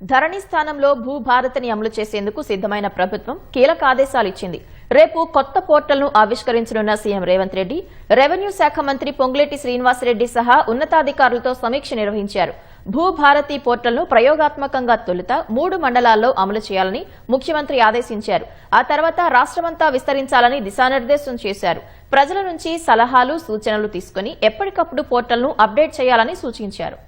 ధరణి స్థానంలో భూభారతిని అమలు చేసేందుకు సిద్దమైన ప్రభుత్వం కీలక ఆదేశాలు ఇచ్చింది. రేపు కొత్త పోర్టల్ను ఆవిష్కరించనున్న సీఎం రేవంత్ రెడ్డి రెవెన్యూ శాఖ మంత్రి పొంగులేటి శ్రీనివాసరెడ్డి సహా ఉన్నతాధికారులతో సమీక్ష నిర్వహించారు. భూభారతి పోర్టల్ను ప్రయోగాత్మకంగా తొలుత మూడు మండలాల్లో అమలు చేయాలని ముఖ్యమంత్రి ఆదేశించారు. ఆ తర్వాత రాష్ట్రమంతా విస్తరించాలని దిశానిర్దేశం చేశారు. ప్రజల నుంచి సలహాలు సూచనలు తీసుకుని ఎప్పటికప్పుడు పోర్టల్ను అప్డేట్ చేయాలని సూచించారు.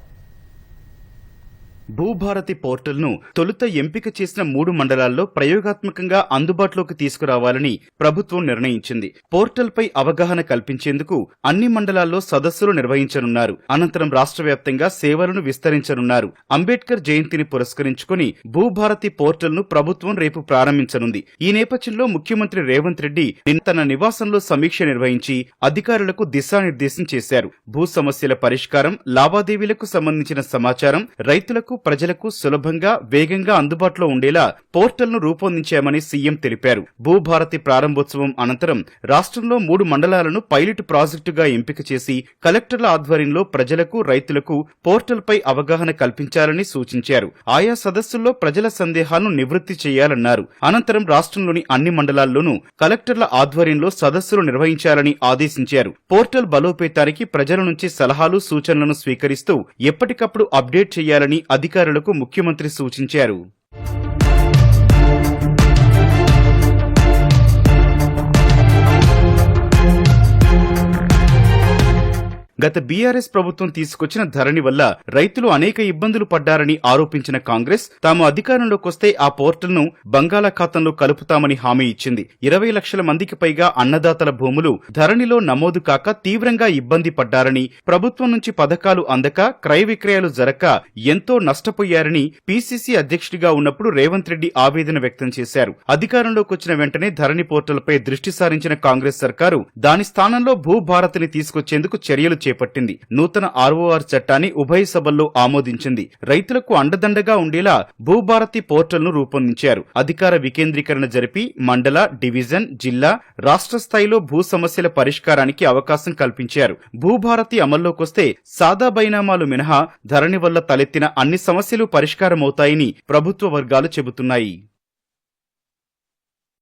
భూభారతి పోర్టల్ను తొలుత ఎంపిక చేసిన మూడు మండలాల్లో ప్రయోగాత్మకంగా అందుబాటులోకి తీసుకురావాలని ప్రభుత్వం నిర్ణయించింది. పోర్టల్పై అవగాహన కల్పించేందుకు అన్ని మండలాల్లో సదస్సులు నిర్వహించనున్నారు. అనంతరం రాష్ట్ర వ్యాప్తంగా సేవలను విస్తరించనున్నారు. అంబేద్కర్ జయంతిని పురస్కరించుకుని భూభారతి పోర్టల్ను ప్రభుత్వం రేపు ప్రారంభించనుంది. ఈ నేపథ్యంలో ముఖ్యమంత్రి రేవంత్ రెడ్డి నిన్న తన నివాసంలో సమీక్ష నిర్వహించి అధికారులకు దిశానిర్దేశం చేశారు. భూ సమస్యల పరిష్కారం లావాదేవీలకు సంబంధించిన సమాచారం రైతులకు ప్రజలకు సులభంగా వేగంగా అందుబాటులో ఉండేలా పోర్టల్ను రూపొందించామని సీఎం తెలిపారు. భూభారతి ప్రారంభోత్సవం అనంతరం రాష్ట్రంలో మూడు మండలాలను పైలట్ ప్రాజెక్టుగా ఎంపిక చేసి కలెక్టర్ల ఆధ్వర్యంలో ప్రజలకు రైతులకు పోర్టల్పై అవగాహన కల్పించాలని సూచించారు. ఆయా సదస్సుల్లో ప్రజల సందేహాలను నివృత్తి చేయాలన్నారు. అనంతరం రాష్ట్రంలోని అన్ని మండలాల్లోనూ కలెక్టర్ల ఆధ్వర్యంలో సదస్సులు నిర్వహించాలని ఆదేశించారు. పోర్టల్ బలోపేతానికి ప్రజల నుంచి సలహాలు సూచనలను స్వీకరిస్తూ ఎప్పటికప్పుడు అప్డేట్ చేయాలని అధికారులకు ముఖ్యమంత్రి సూచించారు. గత బీఆర్ఎస్ ప్రభుత్వం తీసుకొచ్చిన ధరణి వల్ల రైతులు అనేక ఇబ్బందులు పడ్డారని ఆరోపించిన కాంగ్రెస్ తాము అధికారంలోకి వస్తే ఆ పోర్టల్ను బంగాళాఖాతంలో కలుపుతామని హామీ ఇచ్చింది. ఇరవై లక్షల మందికి పైగా అన్నదాతల భూములు ధరణిలో నమోదు కాక తీవ్రంగా ఇబ్బంది పడ్డారని ప్రభుత్వం నుంచి పథకాలు అందక క్రయ విక్రయాలు జరక్క ఎంతో నష్టపోయారని పీసీసీ అధ్యక్షుడిగా ఉన్నప్పుడు రేవంత్ రెడ్డి ఆవేదన వ్యక్తం చేశారు. అధికారంలోకి వచ్చిన వెంటనే ధరణి పోర్టల్పై దృష్టి సారించిన కాంగ్రెస్ సర్కారు దాని స్థానంలో భూభారతిని తీసుకొచ్చేందుకు చర్యలు చేపట్టింది. నూతన ఆర్ఓఆర్ చట్టాన్ని ఉభయ సభల్లో ఆమోదించింది. రైతులకు అండదండగా ఉండేలా భూభారతి పోర్టల్ను రూపొందించారు. అధికార వికేంద్రీకరణ జరిపి మండల డివిజన్ జిల్లా రాష్ట్ర స్థాయిలో భూ సమస్యల పరిష్కారానికి అవకాశం కల్పించారు. భూభారతి అమల్లోకొస్తే సాదా బైనామాలు మినహా ధరణి వల్ల తలెత్తిన అన్ని సమస్యలు పరిష్కారమవుతాయని ప్రభుత్వ వర్గాలు చెబుతున్నాయి.